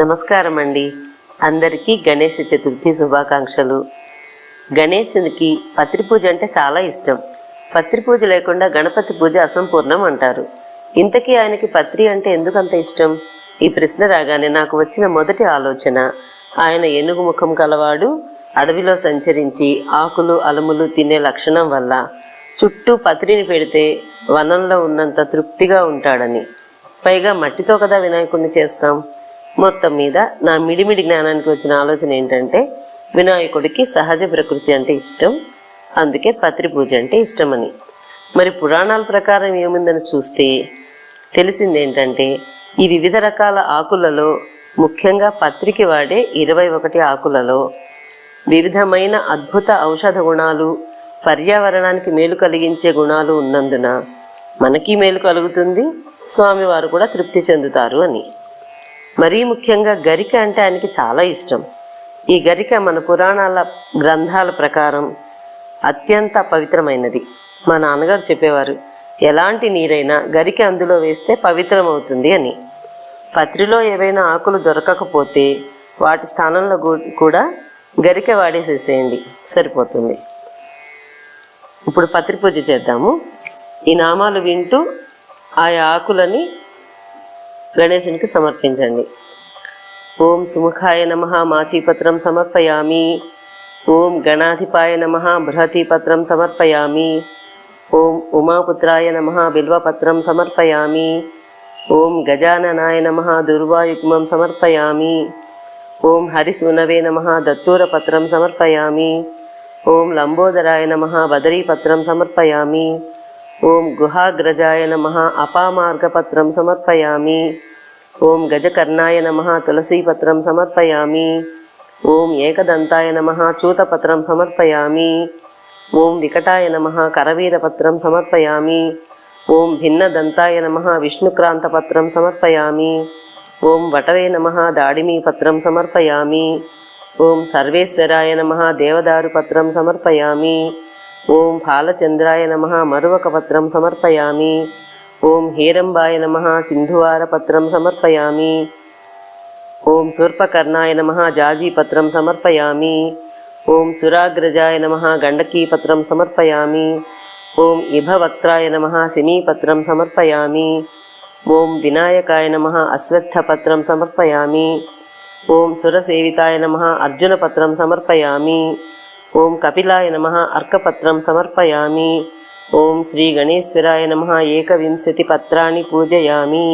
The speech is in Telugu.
నమస్కారం అండి అందరికీ గణేష చతుర్థి శుభాకాంక్షలు. గణేశునికి పత్రి పూజ అంటే చాలా ఇష్టం. పత్రి పూజ లేకుండా గణపతి పూజ అసంపూర్ణం అంటారు. ఇంతకీ ఆయనకి పత్రి అంటే ఎందుకు అంత ఇష్టం? ఈ ప్రశ్న రాగానే నాకు వచ్చిన మొదటి ఆలోచన ఆయన ఏనుగు ముఖం కలవాడు అడవిలో సంచరించి ఆకులు అలములు తినే లక్షణం వల్ల. చుట్టూ పత్రిని పెడితే వనంలో ఉన్నంత తృప్తిగా ఉంటాడని. పైగా మట్టితో కదా వినాయకుడిని చేస్తాం? మొత్తం మీద నా మిడిమిడి జ్ఞానానికి వచ్చిన ఆలోచన ఏంటంటే వినాయకుడికి సహజ ప్రకృతి అంటే ఇష్టం అందుకే పత్రి పూజ అంటే ఇష్టమని. మరి పురాణాల ప్రకారం ఏముందని చూస్తే తెలిసింది ఏంటంటే ఈ వివిధ రకాల ఆకులలో ముఖ్యంగా పత్రికి వాడే ఇరవై ఒకటి ఆకులలో వివిధమైన అద్భుత ఔషధ గుణాలు పర్యావరణానికి మేలు కలిగించే గుణాలు ఉన్నందున మనకి మేలు కలుగుతుంది స్వామివారు కూడా తృప్తి చెందుతారు అని. మరీ ముఖ్యంగా గరిక అంటే ఆయనకి చాలా ఇష్టం. ఈ గరిక మన పురాణాల గ్రంథాల ప్రకారం అత్యంత పవిత్రమైనది. మా నాన్నగారు చెప్పేవారు ఎలాంటి నీరైనా గరిక అందులో వేస్తే పవిత్రమవుతుంది అని. పత్రిలో ఏవైనా ఆకులు దొరకకపోతే వాటి స్థానంలో కూడా గరిక వాడేసేసేయండి. సరిపోతుంది. ఇప్పుడు పత్రి పూజ చేద్దాము. ఈ నామాలు వింటూ ఆ ఆకులని గణేశునికి సమర్పించండి. ఓం సుముఖాయ నమ మాచీపత్రం సమర్పయామి. ఓం గణాధిపాయ నమ బృహతీపత్రం సమర్పయామి. ఓం ఉమాపుత్రాయ నమ బిల్వపత్రం సమర్పయామి. ఓం గజాననాయ నమ దుర్వాయుగ్మం సమర్పయామి. ఓం హరిసూనవే నమ దత్తూరపత్రం సమర్పయామి. ఓం లంబోదరాయ నమ బదరీపత్రం సమర్పయామి. ఓం గుహాగ్రజాయ నమ అపామార్గపత్రం సమర్పయామి. ఓం గజకర్ణాయ నమ తులసీపత్రం సమర్పయామి. ఓం ఏకదంతాయ నమ చూతపత్రం సమర్పయామి. ఓం వికటాయ నమ కరవీరపత్రం సమర్పయామి. ఓం భిన్నదంతాయ నమ విష్ణుక్రాంతపత్రం సమర్పయామి. ఓం వటవే నమ దాడిమీపత్రం సమర్పయామి. ఓం సర్వేశ్వరాయ నమ దేవదారుపత్రం సమర్పయామి. ఓం ఫాలచంద్రాయ నమ మరువకపత్రం సమర్పయామి. ఓం హేరంబాయ నమ సింధువారపత్రం సమర్పయామి. ఓం సూర్పకర్ణాయ నమ జాజీపత్రం సమర్పయామి. ఓం సురాగ్రజాయ నమ గండకీపత్రం సమర్పయామి. ఓం ఇభవక్త్రాయ నమ శమీపత్రం సమర్పయామి. ఓం వినాయకాయ నమ అశ్వత్థపత్రం సమర్పయామి. ఓం సురసేవితాయ నమ అర్జునపత్రం సమర్పయామి. ఓం కపిలాయ నమ అర్కపత్రం సమర్పయామి. ఓం శ్రీ గణేశ్వరాయ నమ ఏకవింశతి పత్రాన్ని పూజయామి.